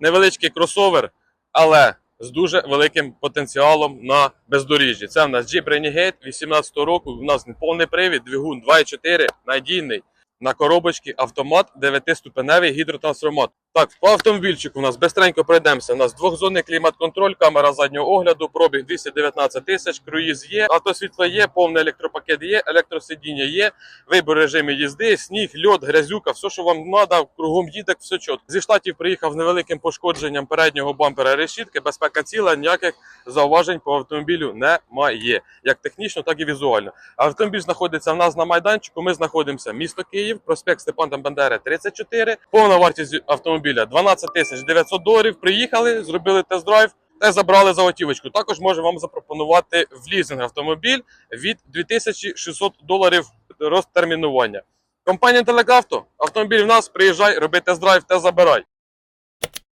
невеличкий кросовер, але з дуже великим потенціалом на бездоріжжі. Це в нас Jeep Renegade 18 року. У нас повний привід, двигун 2.4, надійний. На коробочці автомат 9-ступеневий гідротрансформатор. Так, по автомобільчику у нас бистренько пройдемося. У нас двохзонний клімат-контроль, камера заднього огляду, пробіг 219 тисяч, круїз є, автосвітло є, повний електропакет є, електросидіння є, вибір режиму їзди, сніг, льод, грязюка, все, що вам треба, кругом їде, все чітко. Зі штатів приїхав з невеликим пошкодженням переднього бампера решітки, безпека ціла, ніяких зауважень по автомобілю немає, як технічно, так і візуально. Автомобіль знаходиться в нас на майданчику. Ми знаходимося місто Київ, проспект Степана Бандери, 34. Повна вартість автомобіля 12 тисяч 900 доларів. Приїхали, зробили тест-драйв. Та забрали за готівочку. Також можу вам запропонувати в лізинг автомобіль від 2600 доларів розтермінування. Компанія Телекавто, автомобіль в нас, приїжджай, роби тест-драйв та забирай.